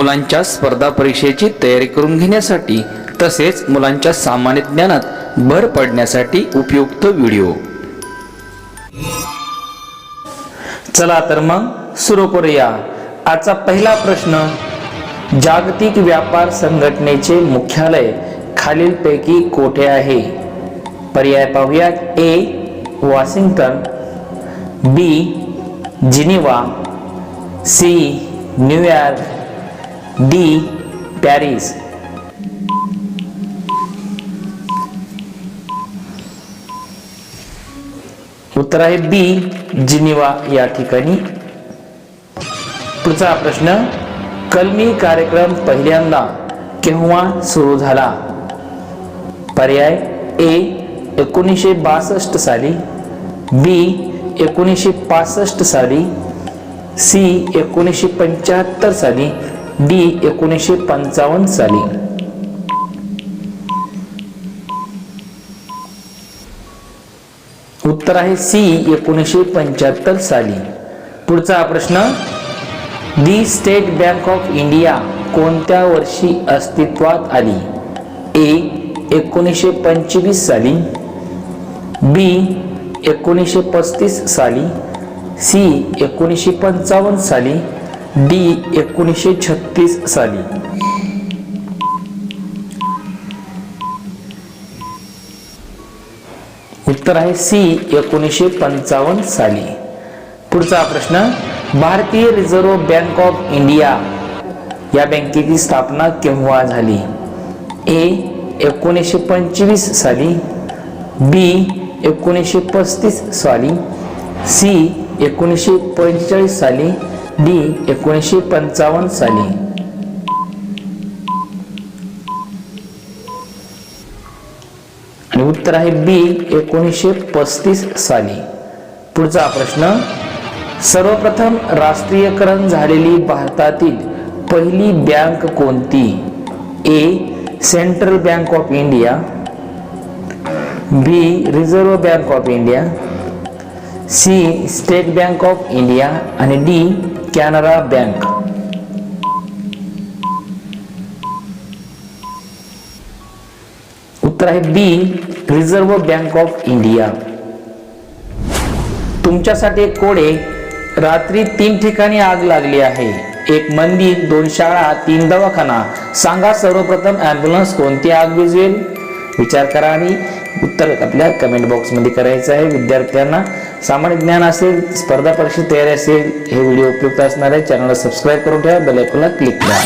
मुलांच्या स्पर्धा परीक्षेची तयारी करून घेण्यासाठी तसेच मुलांच्या सामान्य ज्ञानात भर पडण्यासाठी उपयुक्त व्हिडिओ. चला तर मग सुरू करूया. आजचा पहिला प्रश्न जागतिक व्यापार संघटनेचे मुख्यालय खालीलपैकी कोठे आहे? पर्याय पाहूयात. A Washington. B Geneva. C New York. D Paris. उत्तर आहे बी जिनिवा या ठिकाणी. पुढचा प्रश्न कलमी कार्यक्रम पहिल्यांदा केव्हा सुरू झाला? पर्याय ए एकोणीसशे बासष्ट साली बी एकोणीसशे पासष्ट साली सी एकोणीसशे पंच्याहत्तर साली डी एकोणीसशे पंचावन्न साली. उत्तर आहे सी एकोणीसशे पंच्याहत्तर साली. पुढचा प्रश्न the State Bank of India कोणत्या वर्षी अस्तित्वात आली? ए एकोणीसशे पंचवीस साली. बी एकोणीसशे पस्तीस साली. सी एकोणीसशे पंचावन्न साली. डी एकोणीसशे छत्तीस साली. उत्तर आहे सी एकोणीसशे पंचावन्न साली. पुढचा प्रश्न भारतीय रिझर्व्ह बँक ऑफ इंडिया या बँकेची स्थापना केव्हा झाली? ए एकोणीसशे पंचवीस साली बी एकोणीसशे पस्तीस साली सी एकोणीसशे पंचेचाळीस साली डी एकोणीसशे पंचावन्न साली. आणि उत्तर आहे बी एकोणीसशे पस्तीस साली. पुढचा प्रश्न सर्वप्रथम राष्ट्रीयकरण झालेली भारतातील पहिली बँक कोणती? A Central Bank of India. B Reserve Bank of India. C State Bank of India. आणि डी कॅनरा बँक. उत्तर आहे B Reserve Bank of India. तुमच्यासाठी एक कोडे. रात्री तीन ठिकाणी आग लागली आहे. एक मंदिर दोन शाळा तीन दवाखाना. सांगा सर्वप्रथम ॲम्ब्युलन्स कोणती आग विजवेल विचार करा आणि उत्तर आपल्या कमेंट बॉक्समध्ये करायचं आहे. विद्यार्थ्यांना सामान्य ज्ञान असेल स्पर्धा परीक्षा तयारी असेल हे व्हिडिओ उपयुक्त असणार आहे. चॅनलला सबस्क्राईब करून ठेवा बेलायकॉनला क्लिक करा.